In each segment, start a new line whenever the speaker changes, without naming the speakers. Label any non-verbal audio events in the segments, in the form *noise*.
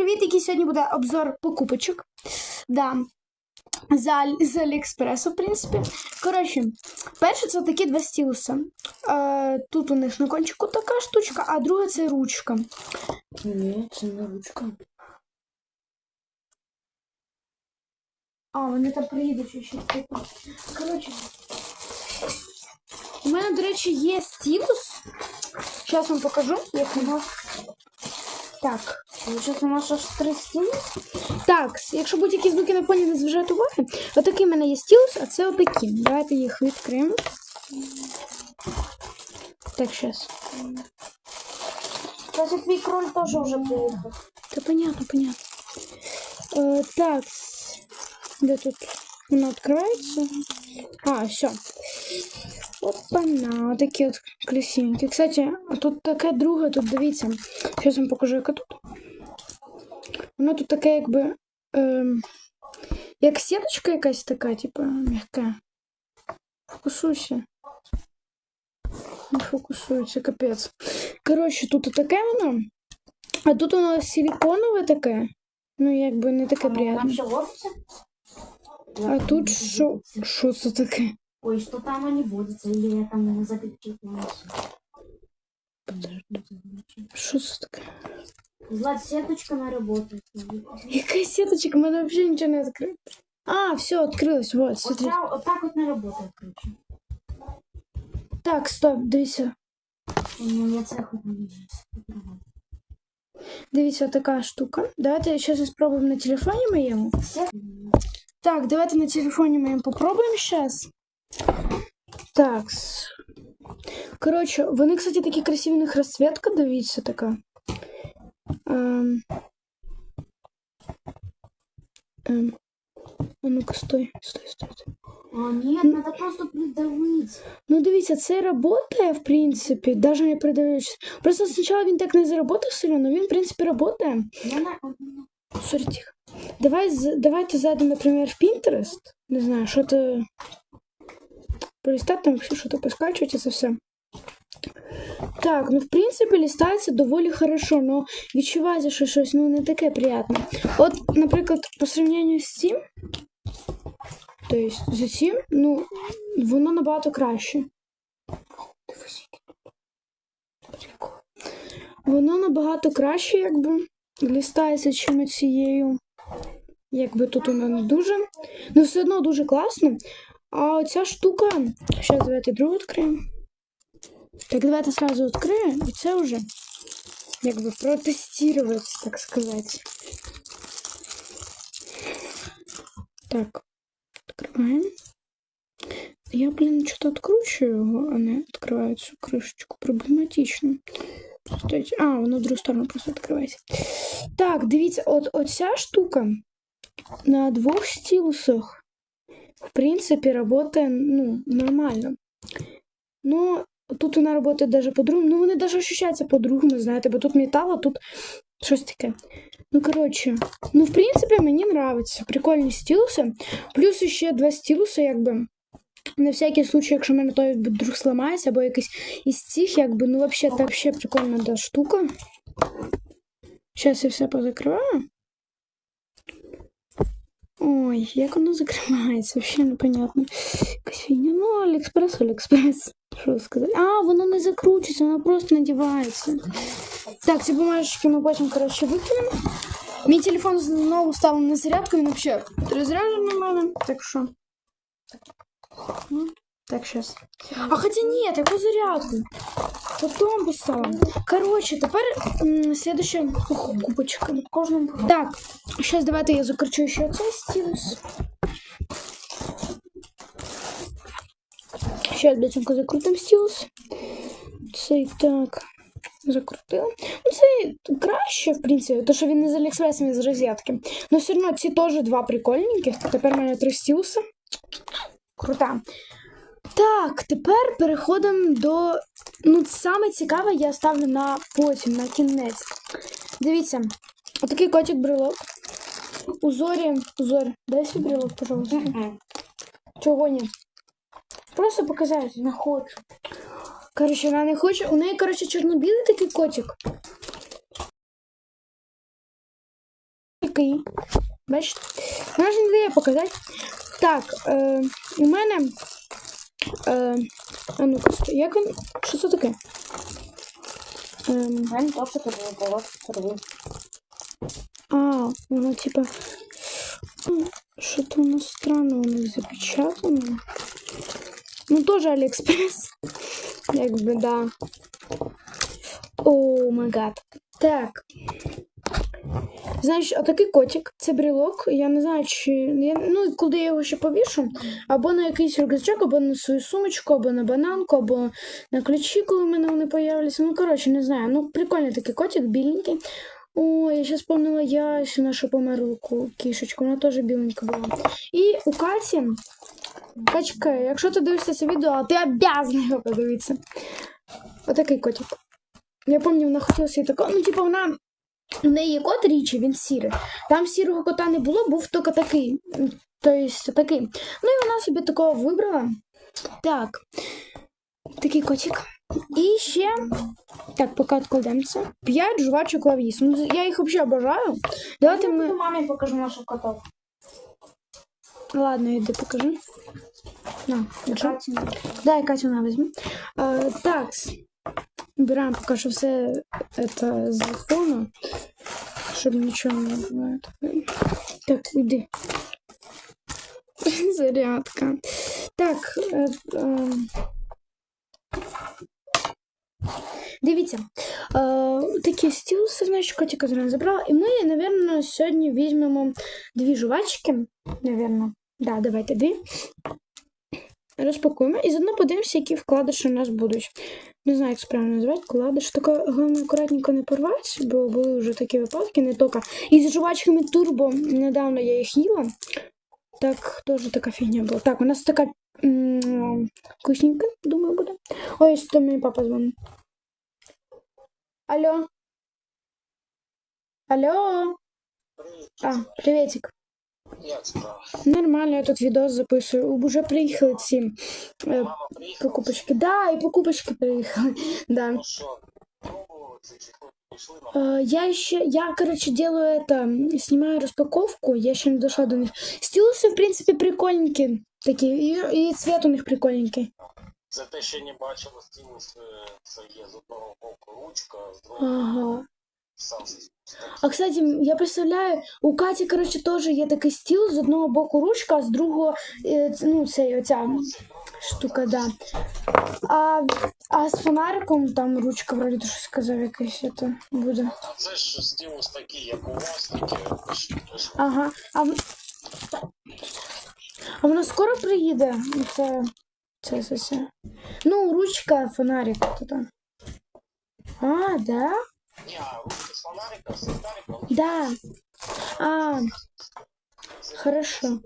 привіт! Який сьогодні буде обзор покупочок. Да. З, з Аліекспресу, в принципі. Коротше, перше це такі два стілуси. Е, тут у них на кончику така штучка, а друга це ручка.
Ні, це не ручка.
А, вони там приїдуть ще. Коротше. У мене, до речі, є стілус. Зараз вам покажу, як воно. Так.
Получається, у нас аж три стіни.
Так, якщо будь-які звуки на фоні не зважати уваги, отакий в мене є стілус, а це отакі. Давайте їх відкриємо. Так, зараз.
Кстати, твій кроль теж вже приїхав.
Та понятно, понятно. Е, так, де тут воно відкривається? А, все. Опа-на, такі от красивенькі. Кстати, а тут таке друге, тут дивіться. Зараз вам покажу, яке тут. Воно тут таке, якби. Ем, як сіточка якась така, типу, м'яка. Фокусуйся. Не фокусується, капець. Коротше, тут таке воно. А тут воно силиконове таке. Ну, якби не таке приємне. А тут що? Що це таке?
Ой, что там они водятся, или я там не закрепить
Що це таке?
Злат сеточка на работает.
Яка сіточка? У мене взагалі нічого не відкрито. А, все, відкрилось. Вот,
Вот,
смотри.
вот так вот не работает, короче.
Так, стоп, дивіться.
Ну, я це хоть не вижу.
Дивіться, така штука. Давайте зараз спробуємо на телефоні моєму.
Сет...
Так, давайте на телефоні моєму попробуємо зараз. Так. Коротше, вони, кстати, такі красиві, у них розцветка, дивіться, така. Ем. Ем. А ну-ка, стой, стой, стой. стой.
А, нет, надо просто придавить.
Ну, дивіться, це працює, в принципі, навіть не придивлюсь. Просто спочатку він так не заработав сильно, але він, в принципі, працює.
Я на...
Сорі, тихо. Давай, з- давайте зайдемо, наприклад, в Pinterest. Не знаю, що-то полистати, там вообще що-то поскачувати, це все. Так, ну в принципі листається доволі хорошо, но відчувається, що щось ну, не таке приємне. От, наприклад, по сравненню з цим, тобто з цим, ну, воно набагато краще. Воно набагато краще, якби листається, чим цією. Якби тут воно не дуже. Ну, все одно дуже класно. А оця штука. Зараз давайте другу відкриємо. Так, давайте сразу відкриємо. І це вже якби протестувати, так сказати. Так, відкриваємо. Я, блін, що-то відкручую його, а не відкриваю цю кришечку. Проблематично. Стойте. А, воно в другу сторону просто відкривається. Так, дивіться, от оця штука на двох стілусах, в принципі, працює ну, нормально. Ну, тут вона працює навіть по-другому. Ну, вони навіть ощущаються по-другому, знаєте, бо тут метал, а тут щось таке. Ну, коротше, ну, в принципі, мені подобається. Прикольні стілуси. Плюс ще два стілуси, якби. На всякий случай, якщо в мене той вдруг зламається, або якийсь із цих, якби, ну, вообще, так ще прикольна да, штука. Зараз я все позакриваю. Ой, як воно закривається, взагалі непонятно. Якась. Ну, Аліекспрес, Аліекспрес. Що сказати? А, воно не закручується, воно просто надівається. Так, ці бумажечки ми потім, коротше, викинемо. Мій телефон знову став на зарядку, він взагалі розряджений в мене. Так що. Ну, Так, сейчас. А хотя нет, яку зарядку. Потом поставим. Короче, тепер м, следующая кубочка.
Кожному
Так, сейчас давайте я закручу ще цей стілус. Сейчас быстренько закрутим стілус. Цей так. Закрутила. Ну, це краще, в принципі, тому що він не з Аліекспресом, він з розетки. Но все одно ці теж два прикольненьких. Тепер в мене три стілуса. Крута. Так, тепер переходимо до. Ну, саме цікаве я ставлю на потім, на кінець. Дивіться, отакий котик брелок. Узорі. Узор. Дай свій брелок, пожалуйста. Чого ні? Просто показати.
не хочу.
Коротше, вона не хоче. У неї, коротше, чорно-білий такий котик. такий. Бачите? Вона ж не дає показати. Так, е, у мене. Е, а ну-ка, стой, як він. Що це таке? Ем,
мене то, що тобі було сорви.
а, воно типа. м, Що-то воно странно у них запечатано. Ну, теж Аліекспрес. *laughs* Якби, да. О, май гад. Так. Знаєш, отакий котик, це брелок. Я не знаю, чи. Я, ну, куди я його ще повішу. Або на якийсь рюкзачок, або на свою сумочку, або на бананку, або на ключі, коли в мене вони появляться. Ну, коротше, не знаю. Ну, прикольний такий котик, біленький. О, я зараз вспомнила Ясю, нашу померлу ку- кішечку, вона теж біленька була. І у Каті, Качка, якщо ти дивишся це відео, ти обязана його подивитися. Отакий котик. Я пам'ятаю, вона хотіла собі такого, ну, типу, вона. У неї кот річі, він сірий. Там сірого кота не було, був тільки такий. Тобто такий. Ну і вона собі такого вибрала. Так. Такий котик. І ще. Так, поки відкладемо це. П'ять жувачок лавіс. Ну, я їх взагалі обожаю. Давайте ми.
мамі покажу нашу котов.
Ладно, іди покажи. На, держи. Дай Катю на візьми. Е, так. Убираємо поки що все це з фону, щоб нічого не було. Так, іди. *laughs* Зарядка. Так. Е, е, Дивіться, е, такі стілси, значить, котика зразу забрала. І ми, напевно, сьогодні візьмемо дві жувачки. Навірно. Да, давайте дві. Розпакуємо і заодно подивимося, які вкладиші у нас будуть. Не знаю, як правильно назвати, вкладиш. Тільки головне акуратненько не порвати, бо були вже такі випадки, не тільки. І з жувачками турбо недавно я їх їла. Так, теж така фігня була. Так, у нас така вкусненька, думаю, буде. Ой, що мені папа дзвонить. Алло. Алло. А, приветик.
Як справа?
Нормально, я тут відео записую. Уже приїхали ці е,
Мама приїхала?
покупочки. Да, і покупочки приїхали. Да.
Ну що, пробували ці чи пішли на
Э, Я еще, я, короче, делаю это, м, снимаю распаковку, я еще не дошла до них. Стилусы, в принципе, прикольненькие такие, и, и цвет у них прикольненький.
Це те, що не бачила стілус, е, це є з одного боку ручка, з другого
Ага. А, кстати, я представляю, у Каті, короче, теж є такий стіл, з одного боку ручка, а з другого, е, ну, цей, оця штука, да. А, а з фонариком там ручка, вроді, ти щось сказав, якесь це буде.
А це ж стілус такий, як у вас, пиш-
Ага. А, а воно скоро приїде? Це, це, це, це. Ну, ручка, фонарик. то там. А, да? Да. А, хорошо.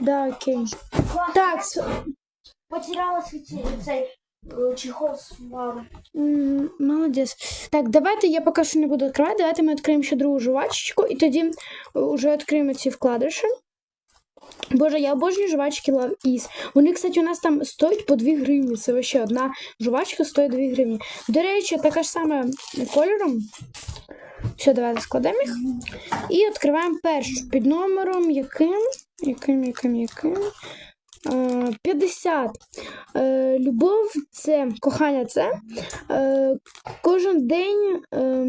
Да, окей. Так, с-
Потеряла цей е, чехол з вару.
м, молодець. Так, давайте я поки що не буду відкривати. Давайте ми відкриємо ще другу жувачечку і тоді вже відкриємо ці вкладиші. Боже, я обожнюю жвачки Love Is. Вони, кстати, у нас там стоять по 2 гривні. Це вообще одна жвачка стоїть 2 гривні. До речі, така ж сама кольором. Все, давайте складемо їх. І відкриваємо першу під номером яким? Яким, яким, яким? Е, 50. Е, любов це кохання це. Е, кожен день е,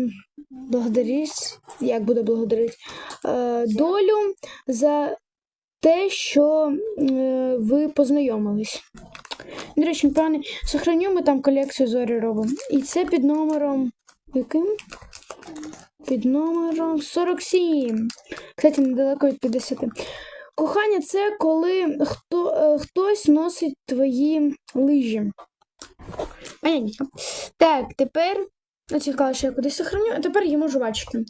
благодарить, як буду благодарити, е, долю за те, що е, ви познайомились. До речі, пане, сохраню, ми там колекцію зорі робимо. І це під номером. Яким? Під номером 47. Кстати, недалеко від 50. Кохання це коли хто, е, хтось носить твої лижі. Понятненько. Так, тепер. Я сказала, що я кудись сохраню, а тепер їмо жувачки.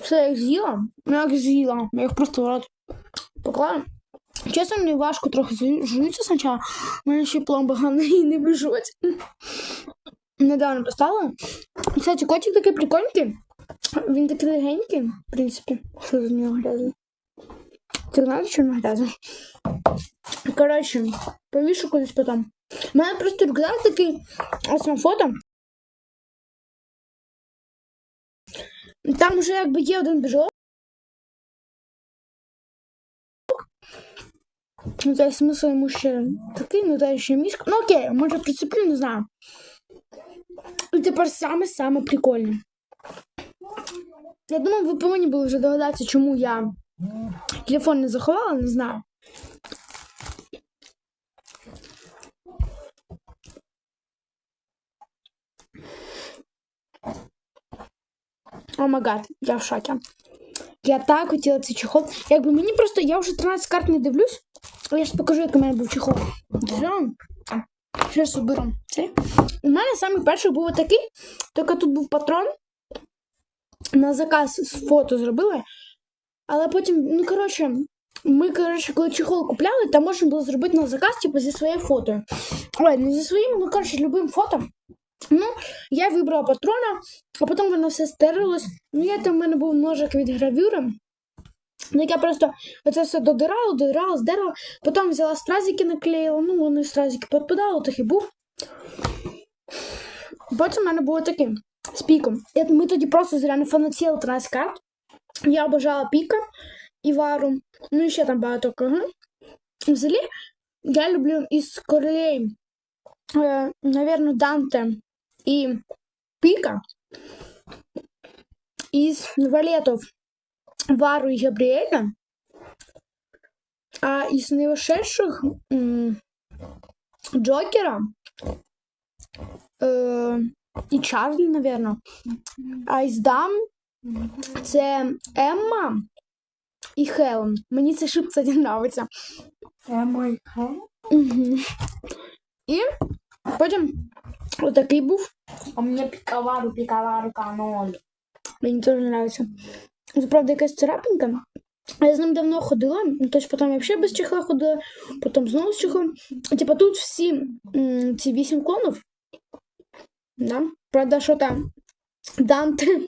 Все, я їх з'їла. Ну, як з'їла. Я їх просто в рот поклала. Чесно, мені важко трохи жується спочатку. У мене ще пломба і не виживать. Недавно поставила. Кстати, котик такий прикольний. Він такий легенький, в принципі. Що з нього грязно? Знаєш, що він грязно? Коротше, повішу кудись потім. У мене просто рюкзак такий, ось на фото. Там вже якби є один біжок. Ну, та й смисл йому ще такий, ну та й ще мішка. Ну окей, може прицеплю, не знаю. І тепер саме-саме прикольне. Я думаю, ви повинні були вже догадатися, чому я телефон не заховала, не знаю. О май гад, я в шокі. Я так хотіла цей чехол. Якби мені просто, я вже 13 карт не дивлюсь, але я ж покажу, який у мене був чехол. Зараз оберу цей. У мене самий перший був такий, тільки тут був патрон. На заказ з фото зробили. Але потім, ну коротше, ми, коротше, коли чехол купляли, там можна було зробити на заказ, типу, зі своєю фото. Ой, не зі своїм, ну коротше, любим фото. Ну, я вибрала патрона, а потім воно все стерлось. Ну, я там в мене був ножик від гравюри. Ну, я просто оце все додирала, додирала, здерла. Потім взяла стразики, наклеїла, ну, вони стразики підпадали, так і був. Потім в мене було таке з піком. Ми тоді просто не фанатіли 13 карт. Я обожала піка і вару. Ну і ще там багато кого. Взагалі, я люблю із королей, е, навірно, Данте і Піка. Із валетов Вару і Габріеля. А невошедших м, Джокера е, і Чарлі, навірно. А із дам це Емма і Хелен. Мені це шип, кстати, нравиться.
Мой
Угу. І потім отакий був.
А мне пиковару, пиковару канон.
Мені теж подобається. Це правда якась царапинка. Я з ним давно ходила, тобто потім взагалі без чехла ходила, потім знову з чехлом. Типа тут всі м, ці вісім клонів. Да? Правда, що там Данте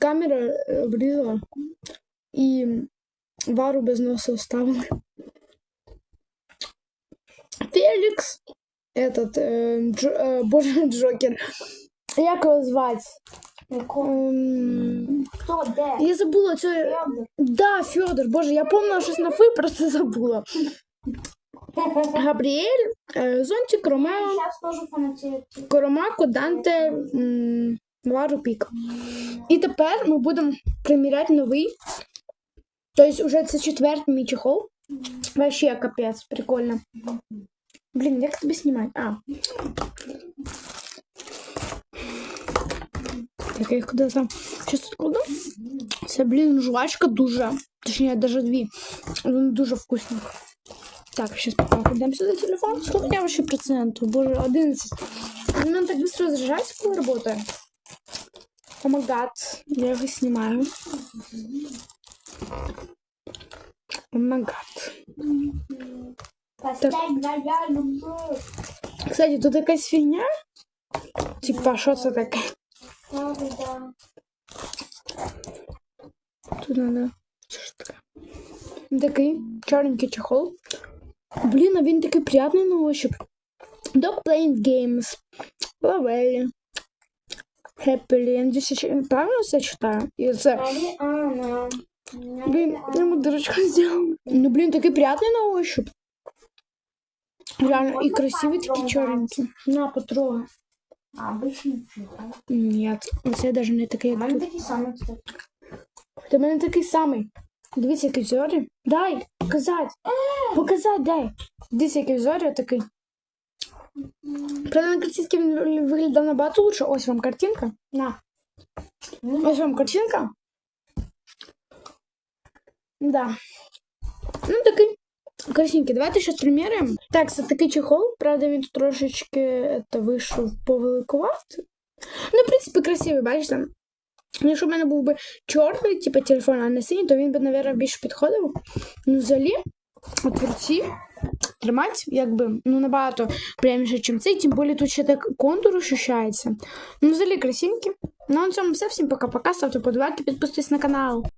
камера обрізала і вару без носа оставили. Фелікс, этот, е, Дж, е, боже, Джокер. Як його звати? Ем,
де?
Я забула це.
Фёдор.
Да, Федор, боже, я помнила щось на фи, просто забула. *laughs* Габріель, е, Зонтик, Ромео,
Сейчас тоже фанатею.
Коромако, Данте, м, Вару Пік. І тепер ми будемо приміряти новий. Тобто, вже це четвертий мій чехол. Вообще капець, прикольно. Блін, як тебе знімати? А. Так, я куди там? Тут кладу. Це, блін, жвачка дуже. Точніше, навіть дві. Вони дуже вкусні. Так, сейчас покладемо сюди телефон. Сколько я вообще процентов? Боже, 11. Он нам так быстро заряжается, коли работает. О май. Я его снимаю. О май.
Поставь, да, я люблю.
Кстати, тут якась фігня. Типа, що це таке?
Правда, да.
Тут надо. Що ж таке? Такий чорненький чехол. Блін, а він такий приятний на ощупь. Dog playing games. Лавелі. Happily. Я надіюсь, я ч- правильно все читаю? І це.
Правда, Анна.
Блин, я ему дырочку сделал. *laughs* Ну, блин, такой приятный на ощупь. Реально, и
Можно
красивый такие
потрогать?
черненькие. На, потрогай.
А, обычный чихол.
Нет, це даже не такий,
У
як
мене
тут.
такі самі, кстати.
Ти в мене такий самий. Дивіться, який зорі. Дай, показать. Показать, дай. Дивіться, який зорі такий. Правда, на картинці він виглядав набагато лучше. Ось вам картинка. На. Ось вам картинка. Да. Ну, такий красненький. Давайте щось приміряємо. Так, це такий чехол. Правда, він трошечки это, вийшов повеликувати. Ну, в принципі, красивий, бачите. Якщо в мене був би чорний, типу телефон, а не синій, то він би, мабуть, більше підходив. Ну, взагалі, от ці тримати, якби, ну, набагато приємніше, ніж цей, тим більше тут ще так контур ощущається. Ну, взагалі красивенький. Ну, на цьому все. Всім пока-пока. Ставте подобайки, підписуйтесь на канал.